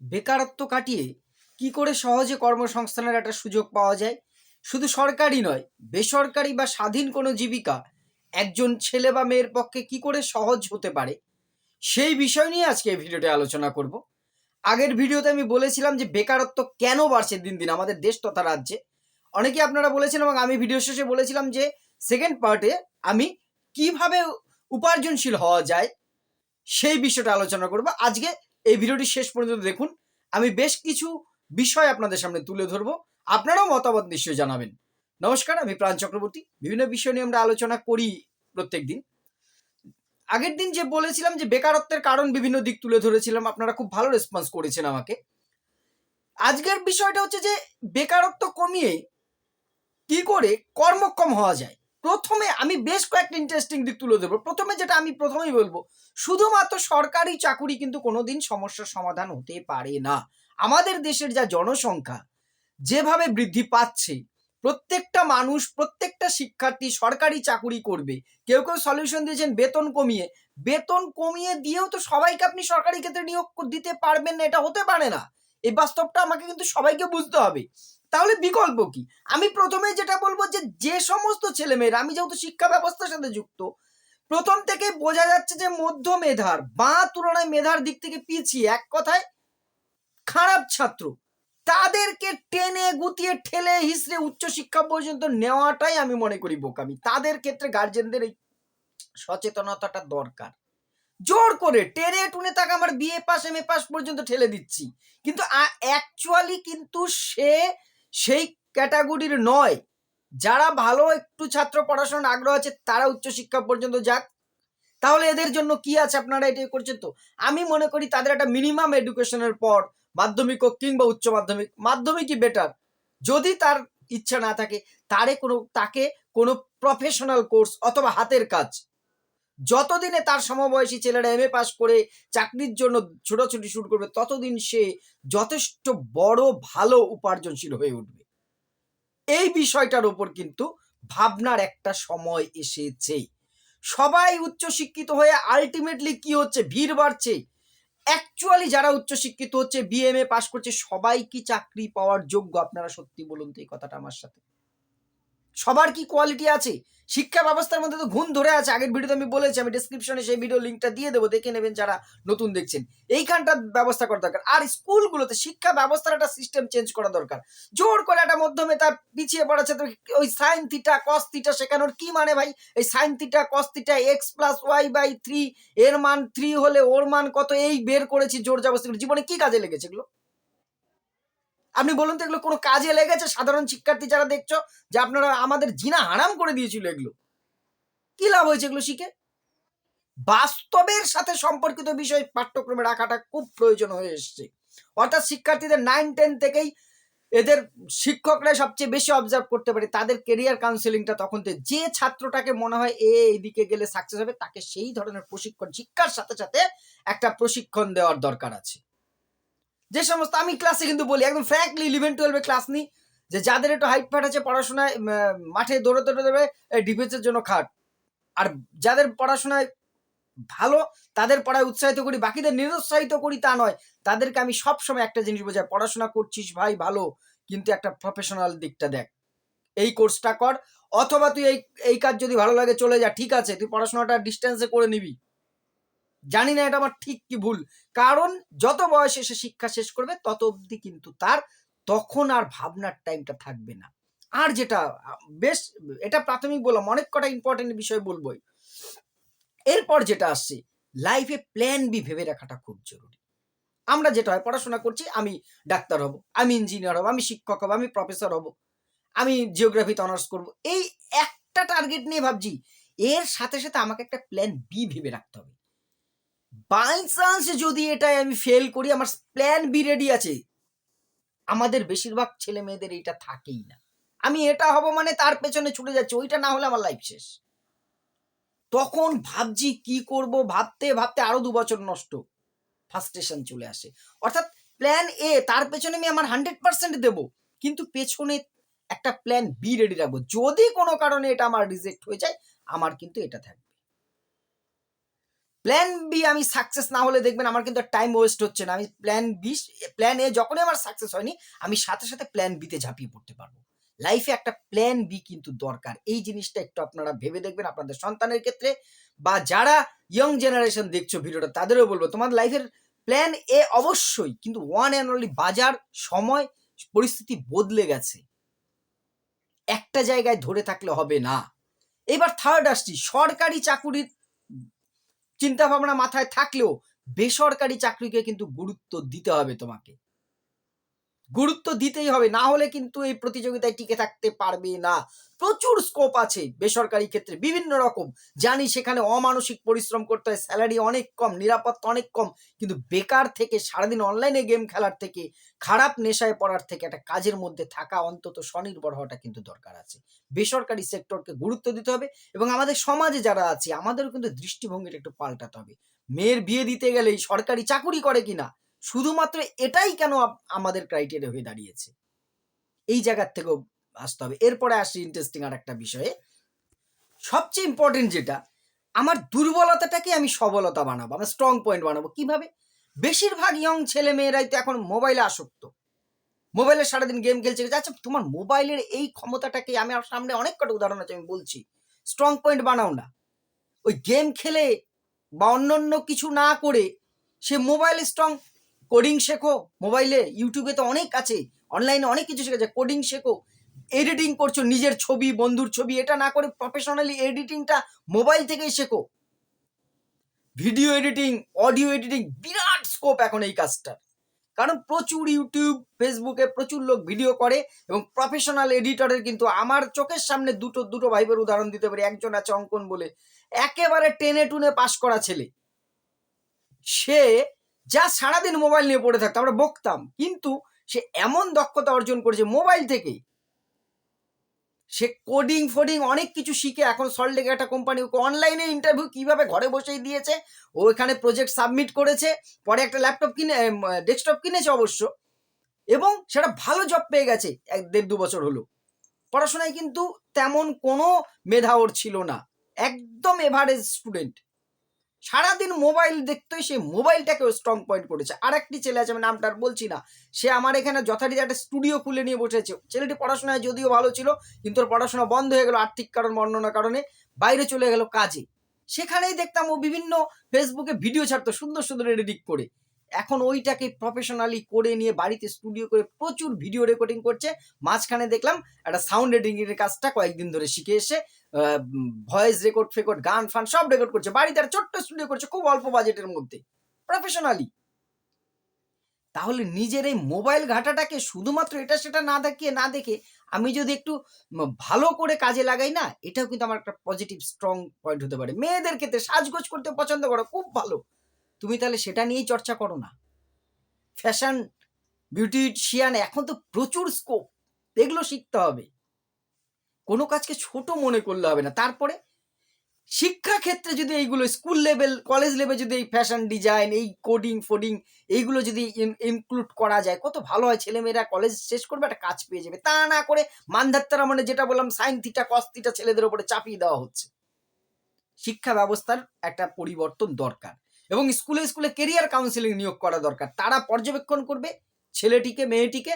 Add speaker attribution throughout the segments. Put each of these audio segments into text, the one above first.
Speaker 1: বেকারত্ব কাটিয়ে কি করে সহজে কর্মসংস্থানের একটা সুযোগ পাওয়া যায়? শুধু সরকারি নয়, বেসরকারি বা স্বাধীন কোনো জীবিকা একজন ছেলে বা মেয়ের পক্ষে কি করে সহজ হতে পারে? সেই বিষয় নিয়ে আজকে এই ভিডিওতে আলোচনা করব। আগের ভিডিওতে আমি বলেছিলাম যে বেকারত্ব কেন বাড়ছে দিন দিন আমাদের দেশ তথা রাজ্যে। অনেকে আপনারা বলেছেন এবং আমি ভিডিও শেষে বলেছিলাম যে সেকেন্ড পার্টে আমি কীভাবে উপার্জনশীল হওয়া যায় সেই বিষয়টা আলোচনা করব। আজকে এই ভিডিওটি শেষ পর্যন্ত দেখুন। আমি বেশ কিছু বিষয় আপনাদের সামনে তুলে ধরবো। আপনারাও মতামত নিশ্চয়ই জানাবেন। নমস্কার, আমি প্রাণ চক্রবর্তী। বিভিন্ন বিষয় নিয়ে আমরা আলোচনা করি প্রত্যেক দিন আগের দিন যে বলেছিলাম যে বেকারত্বের কারণ বিভিন্ন দিক তুলে ধরেছিলাম, আপনারা খুব ভালো রেসপন্স করেছেন আমাকে। আজকের বিষয়টা হচ্ছে যে বেকারত্ব কমিয়ে কি করে কর্মক্ষম হওয়া যায়। প্রথমে আমি বেশ কয়েকটা ইন্টারেস্টিং দিক তুলে ধরবো। প্রথমে যেটা আমি প্রথমেই বলব, শুধুমাত্র সরকারি চাকুরি কিন্তু কোনোদিন সমস্যার সমাধান হতে পারে না। আমাদের দেশের যা জনসংখ্যা, যেভাবে বৃদ্ধি পাচ্ছে, প্রত্যেকটা মানুষ, প্রত্যেকটা শিক্ষার্থী সরকারি চাকুরি করবে। কেউ কেউ সলিউশন দিয়েছেন বেতন কমিয়ে। বেতন কমিয়ে দিয়েও তো সবাইকে আপনি সরকারি ক্ষেত্রে নিয়োগ দিতে পারবেন না, এটা হতে পারে না। এই বাস্তবটা আমাকে কিন্তু সবাইকে বুঝতে হবে। তাহলে বিকল্প কি? আমি প্রথমে যেটা বলব যে যে সমস্ত ছেলেমেয়েরা, আমি যেহেতু শিক্ষা ব্যবস্থার সাথে যুক্ত, প্রথম থেকে বোঝা যাচ্ছে যে, মধ্য মেধার, বা তুলনায় মেধার দিক থেকে পিছিয়ে, এক কথায় খারাপ ছাত্র। তাদেরকে টেনে গুতিয়ে ঠেলে হিসড়ে উচ্চশিক্ষা পর্যন্ত নেওয়াটাই আমি মনে করি বোকামি। তাদের ক্ষেত্রে গার্জেনদের এই সচেতনতাটা দরকার। জোর করে টেনে টুনে তাকে আমার BA pass M A pass পর্যন্ত ঠেলে দিচ্ছি। কিন্তু অ্যাকচুয়ালি কিন্তু সে সেই ক্যাটাগরির নয়। যারা ভালো একটু ছাত্র পড়াশোনার আগ্রহ আছে, তারা উচ্চশিক্ষা পর্যন্ত যাক। তাহলে এদের জন্য কি আছে আপনারা এটা করছেন তো? আমি মনে করি তাদের একটা মিনিমাম এডুকেশনের পর, মাধ্যমিক হোক কিংবা উচ্চ মাধ্যমিক, মাধ্যমিকই বেটার যদি তার ইচ্ছা না থাকে, তারে কোনো, তাকে কোনো প্রফেশনাল কোর্স অথবা হাতের কাজ যতদিনে তার সমবয়সী ছেলেরা এম এ পাস করে চাকরির জন্য ছোটাছুটি শুরু করবে, ততদিন সে যথেষ্ট বড়, ভালো, উপার্জনশীল হয়ে উঠবে। এই বিষয়টার ওপর কিন্তু ভাবনার একটা সময় এসেছে সবাই উচ্চশিক্ষিত হয়ে আলটিমেটলি কি হচ্ছে? ভিড় বাড়ছে। অ্যাকচুয়ালি যারা উচ্চশিক্ষিত হচ্ছে বিএমএ পাস করছে, সবাই কি চাকরি পাওয়ার যোগ্য? আপনারা সত্যি বলুন তো এই কথাটা আমার সাথে। সবার কি কোয়ালিটি আছে? শিক্ষা ব্যবস্থার মধ্যে তো ঘুণ ধরে আছে। আগের ভিডিওতে আমি বলেছি, আমি ডিসক্রিপশনে সেই ভিডিও লিঙ্কটা দিয়ে দেবো, দেখে নেবেন যারা নতুন দেখছেন। এইখানটা ব্যবস্থা করা দরকার। আর স্কুলগুলোতে শিক্ষা ব্যবস্থার একটা সিস্টেম চেঞ্জ করা দরকার। জোর করে একটা মধ্যমে তার পিছিয়ে পড়াচ্ছে, তো ওই সাইন থিটা কস থিটা শেখানোর কি মানে ভাই? এই sine theta cos theta x plus y by three এর মান থ্রি হলে ওর মান কত? এই বের করেছি, জোর জবস্তি। জীবনে কি কাজে লেগেছে এগুলো? আপনি বলুন তো এগুলো কোনো কাজে লেগেছে? সাধারণ শিক্ষার্থী যারা দেখছ, যে আপনারা আমাদের জিনা হারাম করে দিয়েছিল এগুলো। কি লাভ হয়েছে এগুলো শিখে? বাস্তবের সাথে সম্পর্কিত বিষয় পাঠ্যক্রমে রাখাটা খুব প্রয়োজন হয়ে এসছে। অর্থাৎ শিক্ষার্থীদের নাইন টেন থেকেই এদের শিক্ষকরা সবচেয়ে বেশি অবজার্ভ করতে পারে, তাদের কেরিয়ার কাউন্সেলিংটা তখন থেকে। যে ছাত্রটাকে মনে হয় এ এইদিকে গেলে সাকসেস হবে, তাকে সেই ধরনের প্রশিক্ষণ, শিক্ষার সাথে সাথে একটা প্রশিক্ষণ দেওয়ার দরকার আছে। যে সমস্ত আমি ক্লাসে কিন্তু বলি, একদম ফ্র্যাঙ্কলি ইলেভেন টুয়েলভে ক্লাস নিই যে যাদের একটু হাইট ফাট আছে পড়াশোনায় মাঠে দৌড়তে দৌড়ে ডিফেন্সের জন্য খাট। আর যাদের পড়াশোনায় ভালো, তাদের পড়ায় উৎসাহিত করি, বাকিদের নিরুৎসাহিত করি তা নয়। তাদেরকে আমি সব সময় একটা জিনিস বোঝাই, পড়াশোনা করছিস ভাই, ভালো, কিন্তু একটা প্রফেশনাল দিকটা দেখ। এই কোর্সটা কর, অথবা তুই এই এই কাজ যদি ভালো লাগে চলে যা, ঠিক আছে, তুই পড়াশোনাটা ডিস্টেন্সে করে নিবি। জানি না এটা আমার ঠিক কি ভুল। কারণ যত বয়সে সে শিক্ষা শেষ করবে, তত অবধি কিন্তু তার তখন আর ভাবনার টাইমটা থাকবে না। আর যেটা, বেশ, এটা প্রাথমিক বললাম, অনেক কটা ইম্পর্টেন্ট বিষয় বলবোই। এরপর যেটা আসছে লাইফে প্ল্যান বি ভেবে রাখাটা খুব জরুরি। আমরা যেটা হয়, পড়াশোনা করছি, আমি ডাক্তার হব, আমি ইঞ্জিনিয়ার হব, আমি শিক্ষক হব, আমি প্রফেসর হব, আমি জিওগ্রাফিতে অনার্স করব। এই একটা টার্গেট নিয়ে ভাবছি, এর সাথে সাথে আমাকে একটা প্ল্যান বি ভেবে রাখতে হবে। বাই চান্স যদি এটাই আমি ফেল করি, আমার প্ল্যান বি রেডি আছে। আমাদের বেশিরভাগ ছেলে মেয়েদের এটা থাকেই না। আমি এটা হব মানে তার পেছনে ছুটে যাচ্ছে, ওইটা না হলে আমার লাইফ শেষ। তখন ভাবছি কি করব, ভাবতে ভাবতে আরও দু বছর নষ্ট। ফার্স্টেশন চলে আসে। অর্থাৎ প্ল্যান এ তার পেছনে আমি আমার হান্ড্রেড পার্সেন্ট দেবো। কিন্তু পেছনে একটা প্ল্যান বি রেডি রাখব। যদি কোনো কারণে এটা আমার রিজেক্ট হয়ে যায়, আমার কিন্তু এটা থাকবে। প্ল্যান বি আমি সাকসেস না হলে দেখবেন আমার কিন্তু টাইম ওয়েস্ট হচ্ছে না। আমি প্ল্যান বি প্ল্যান এ যখনই আমার সাকসেস হয়নি, আমি সাথে সাথে প্ল্যান বিতে ঝাঁপিয়ে পড়তে পারব। লাইফে একটা প্ল্যান বি কিন্তু দরকার। এই জিনিসটা একটু আপনারা ভেবে দেখবেন আপনাদের সন্তানের ক্ষেত্রে বা যারা ইয়ং জেনারেশন দেখছ ভিডিওটা, তাদেরও বলব তোমার লাইফের প্ল্যান এ অবশ্যই, কিন্তু ওয়ান অ্যান্ড অনলি বাজার, সময়, পরিস্থিতি বদলে গেছে। একটা জায়গায় ধরে থাকলে হবে না। এবার থার্ড আসছি, সরকারি চাকুরির চিন্তা ভাবনা মাথায় থাকলেও বেসরকারি চাকরিকে কিন্তু গুরুত্ব দিতে হবে তোমাকে। গুরুত্ব দিতেই হবে। না হলে কিন্তু এই প্রতিযোগিতায় টিকে থাকতে পারবে না। প্রচুর স্কোপ আছে বেসরকারি ক্ষেত্রে, বিভিন্ন রকম। জানি সেখানে অমানসিক পরিশ্রম করতে হয় স্যালারি অনেক কম, নিরাপত্তা অনেক কম, কিন্তু বেকার থেকে সারাদিন অনলাইনে গেম খেলার থেকে, খারাপ নেশায় পড়ার থেকে একটা কাজের মধ্যে থাকা অন্তত স্বনির্ভর হওয়াটা কিন্তু দরকার আছে। বেসরকারি সেক্টরকে গুরুত্ব দিতে হবে এবং আমাদের সমাজে যারা আছে, আমাদেরও কিন্তু দৃষ্টিভঙ্গিটা একটু পাল্টাতে হবে। মেয়ের বিয়ে দিতে গেলেই সরকারি চাকুরি করে কিনা? শুধুমাত্র এটাই কেন আমাদের ক্রাইটেরিয়া হয়ে দাঁড়িয়েছে? এই জায়গার থেকেও আসতে হবে। এরপরে আসি ইন্টারেস্টিং আর একটা বিষয়ে। সবচেয়ে ইম্পর্টেন্ট যেটা, আমার দুর্বলতাটাকে আমি সবলতা বানাবো, আমার স্ট্রং পয়েন্ট বানাবো। কীভাবে? বেশিরভাগ ইয়ং ছেলে মেয়েরাই তো এখন মোবাইলে আসক্ত। মোবাইলে সারাদিন গেম খেলছে আচ্ছা তোমার মোবাইলের এই ক্ষমতাটাকে আমি আমার সামনে অনেক কটা উদাহরণ আছে, আমি বলছি। স্ট্রং পয়েন্ট বানাও না। ওই গেম খেলে বা অন্যান্য কিছু না করে সে মোবাইলে স্ট্রং কোডিং শেখো মোবাইলে ইউটিউবে তো অনেক আছে অনলাইনে অনেক কিছু শেখা যায় কোডিং শেখো এডিটিং করছ, নিজের ছবি, বন্ধুর ছবি, এটা না করে প্রফেশনালি এডিটিংটা মোবাইল থেকেই শেখো। ভিডিও এডিটিং অডিও এডিটিং বিরাট স্কোপ এখন এই কাজটার কারণ প্রচুর ইউটিউব ফেসবুকে প্রচুর লোক ভিডিও করে এবং প্রফেশনাল এডিটরের কিন্তু আমার চোখের সামনে দুটো দুটো ভাইবের উদাহরণ দিতে পারি, একজন আছে অঙ্কন বলে। একেবারে টেনে টুনে পাশ করা ছেলে। সে যা সারাদিন মোবাইল নিয়ে পড়ে থাকতো, আমরা বকতাম। কিন্তু সে এমন দক্ষতা অর্জন করেছে মোবাইল থেকেই। সে কোডিং ফোডিং অনেক কিছু শিখে এখন সল্টলেকে একটা কোম্পানি ওকে অনলাইনে ইন্টারভিউ কীভাবে ঘরে বসেই দিয়েছে, ও এখানে প্রজেক্ট সাবমিট করেছে, পরে একটা ল্যাপটপ কিনে ডেস্কটপ কিনেছে অবশ্য। এবং সেটা ভালো জব পেয়ে গেছে এক দেড় দু বছর হলো। পড়াশোনায় কিন্তু তেমন কোনো মেধা ওর ছিল না। একদম এভারেজ স্টুডেন্ট সারাদিন মোবাইল দেখতোই সে মোবাইলটাকে স্ট্রং পয়েন্ট করেছে। আর একটি ছেলে আছে, আমি নামটা আর বলছি না, সে আমার এখানে যথারীতি একটা স্টুডিও খুলে নিয়ে বসেছে। ছেলেটি পড়াশোনায় যদিও ভালো ছিল, কিন্তু ওর পড়াশোনা বন্ধ হয়ে গেল আর্থিক কারণ, বর্ণনা কারণে, বাইরে চলে গেল কাজে। সেখানেই দেখতাম ও বিভিন্ন ফেসবুকে ভিডিও ছাড়তো, সুন্দর সুন্দর এডিট করে। এখন ওইটাকে প্রফেশনালি করে নিয়ে বাড়িতে স্টুডিও করে প্রচুর ভিডিও রেকর্ডিং করছে। মাঝখানে দেখলাম একটা সাউন্ড এডিটিং এর কাজটা কয়েকদিন ধরে শিখে এসে ভয়েস রেকর্ড ফেকর্ড গান, ফান সব রেকর্ড করছে। বাড়িতে আর ছোট্ট স্টুডিও করছে খুব অল্প বাজেটের মধ্যে। প্রফেশনালি তাহলে নিজের এই মোবাইল ঘাটাটাকে শুধুমাত্র এটা সেটা না দেখিয়ে, না দেখে আমি যদি একটু ভালো করে কাজে লাগাই না, এটাও কিন্তু আমার একটা পজিটিভ স্ট্রং পয়েন্ট হতে পারে। মেয়েদের ক্ষেত্রে সাজগোজ করতে পছন্দ করো, খুব ভালো। তুমি তাহলে সেটা নিয়েই চর্চা করো না। ফ্যাশন বিউটিশিয়ান এখন তো প্রচুর স্কোপ এগুলো শিখতে হবে। কোনো কাজকে ছোট মনে করলে হবে না। তারপরে শিক্ষা ক্ষেত্রে যদি এইগুলো স্কুল লেভেল কলেজ লেভেল যদি এই ফ্যাশন ডিজাইন এই কোডিং ফোডিং এইগুলো যদি ইনক্লুড করা যায়, কত ভালো হয়। ছেলেমেয়েরা কলেজ শেষ করবে, একটা কাজ পেয়ে যাবে। তা না করে মানধাত্তারা মানে যেটা বললাম সাইন থিটা কস থিটা ছেলেদের উপরে চাপিয়ে দেওয়া হচ্ছে। শিক্ষা ব্যবস্থার একটা পরিবর্তন দরকার এবং স্কুলে স্কুলে কেরিয়ার কাউন্সিলিং নিয়োগ করা দরকার। তারা পর্যবেক্ষণ করবে ছেলেটিকে, মেয়েটিকে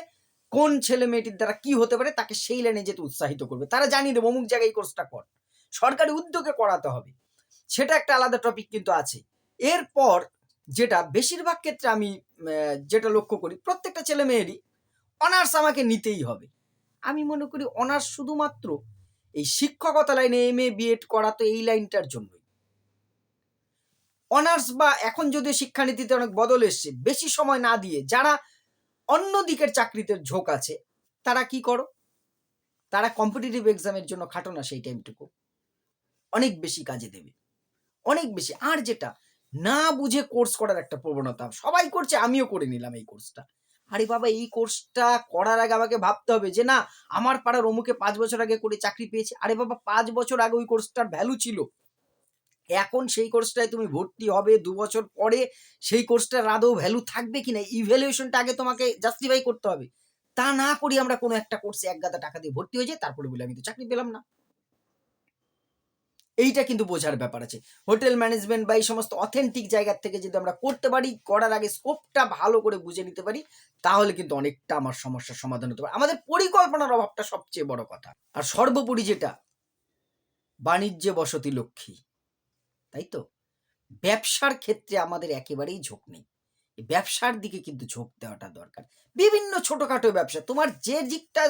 Speaker 1: কোন ছেলে মেয়েটির দ্বারা কি হতে পারে তাকে সেই লাইনে যেতে উৎসাহিত করবে। তারা জানিয়ে দেবে, অমুক জায়গায় এই কোর্সটা কর। সরকারি উদ্যোগে করাতে হবে। সেটা একটা আলাদা টপিক কিন্তু আছে। এরপর যেটা, বেশিরভাগ ক্ষেত্রে আমি যেটা লক্ষ্য করি, প্রত্যেকটা ছেলে মেয়েরই অনার্স আমাকে নিতেই হবে। আমি মনে করি অনার্স শুধুমাত্র এই শিক্ষকতা লাইনে এম এ বিএড করা তো এই লাইনটার জন্যই। অনার্স বা এখন যদিও শিক্ষানীতিতে অনেক বদল এসছে, বেশি সময় না দিয়ে যারা অন্য দিকের চাকরিতে ঝোঁক আছে। তারা কি করো? তারা কম্পিটিটিভ এক্সামের জন্য খাটো না সেই টাইমটুকু অনেক বেশি কাজে দেবে। অনেক বেশি। আর যেটা, না বুঝে কোর্স করার একটা প্রবণতা সবাই করছে, আমিও করে নিলাম এই কোর্সটা আরে বাবা, এই কোর্সটা করার আগে আমাকে ভাবতে হবে যে, না, আমার পাড়ার অমুকে পাঁচ বছর আগে করে চাকরি পেয়েছে। আরে বাবা, পাঁচ বছর আগে ওই কোর্সটার ভ্যালু ছিল। এখন সেই কোর্সটায় তুমি ভর্তি হবে দু বছর পরে, সেই কোর্সটার আদৌ ভ্যালু থাকবে কিনা? ইভ্যালুয়েশনটা আগে তোমাকে জাস্টিফাই করতে হবে। তা না করি আমরা কোনো একটা কোর্সে এক গাদা টাকা দিয়ে ভর্তি হয়ে যাই, তারপরে বলে, আমি তো চাকরি পেলাম না। এইটা কিন্তু বোঝার ব্যাপার আছে। হোটেল ম্যানেজমেন্ট বা এই সমস্ত অথেন্টিক জায়গার থেকে যদি আমরা করতে পারি, করার আগে স্কোপটা ভালো করে বুঝে নিতে পারি, তাহলে কিন্তু অনেকটা আমার সমস্যার সমাধান হতে পারে। আমাদের পরিকল্পনার অভাবটা সবচেয়ে বড় কথা। আর সর্বোপরি যেটা বাণিজ্যে বসতি লক্ষ্মী। তাই তো? ব্যবসার ক্ষেত্রে আমাদের একেবারেই ঝোঁক নেই। ব্যবসার দিকে কিন্তু ঝোঁক দেওয়াটা দরকার। বিভিন্ন ছোটখাটো ব্যবসা, তোমার যে দিকটা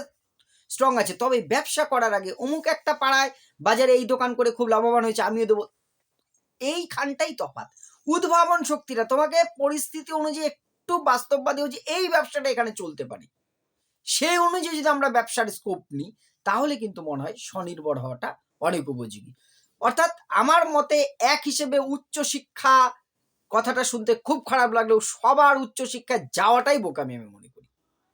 Speaker 1: স্ট্রং আছে, তবে ব্যবসা করার আগে অমুক একটা পাড়ায় বাজারে এই দোকান করে খুব লাভবান হয়েছে, আমিও দেবো। এইখানটাই তফাৎ। উদ্ভাবন শক্তিটা, তোমাকে পরিস্থিতি অনুযায়ী একটু বাস্তববাদী হচ্ছে, এই ব্যবসাটা এখানে চলতে পারে। সেই অনুযায়ী যদি আমরা ব্যবসার স্কোপ নিই, তাহলে কিন্তু মনে হয় স্বনির্ভর হওয়াটা অনেক উপযোগী। অর্থাৎ আমার মতে এক হিসেবে উচ্চশিক্ষা কথাটা শুনতে খুব খারাপ লাগলেও সবার উচ্চশিক্ষায় যাওয়াটাই বোকামি আমি মনে করি।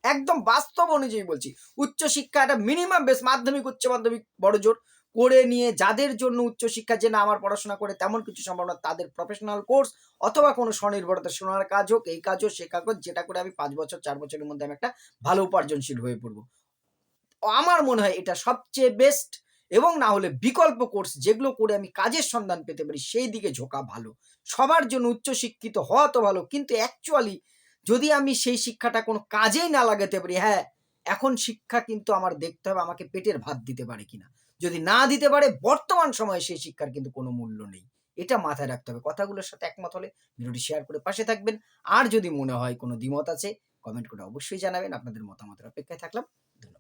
Speaker 1: একদম বাস্তব অনুযায়ী বলছি উচ্চশিক্ষা একটা মিনিমাম বেস মাধ্যমিক, উচ্চ মাধ্যমিক, বড় জোর করে নিয়ে যাদের জন্য উচ্চশিক্ষা যে না আমার পড়াশোনা করে তেমন কিছু সম্ভাবনা, তাদের প্রফেশনাল কোর্স অথবা কোনো স্বনির্ভরতা শোনার কাজ হোক, এই কাজ হোক, সে কাজ হোক, যেটা করে আমি পাঁচ বছর, চার বছরের মধ্যে আমি একটা ভালো উপার্জনশীল হয়ে পড়ব। আমার মনে হয় এটা সবচেয়ে বেস্ট এবং না হলে বিকল্প কোর্স যেগুলো করে আমি কাজের সন্ধান পেতে পারি, সেই দিকে ঝোঁকা ভালো। সবার জন্য উচ্চশিক্ষিত হওয়া তো ভালো, কিন্তু অ্যাকচুয়ালি যদি আমি সেই শিক্ষাটা কোনো কাজেই না লাগাতে পারি হ্যাঁ এখন শিক্ষা কিন্তু আমার দেখতে হবে, আমাকে পেটের ভাত দিতে পারে কিনা। যদি না দিতে পারে, বর্তমান সময়ে সেই শিক্ষার কিন্তু কোনো মূল্য নেই। এটা মাথায় রাখতে হবে। কথাগুলোর সাথে একমত হলে ভিডিওটি শেয়ার করে পাশে থাকবেন। আর যদি মনে হয় কোনো দ্বিমত আছে কমেন্ট করে অবশ্যই জানাবেন। আপনাদের মতামতের অপেক্ষায় থাকলাম। ধন্যবাদ।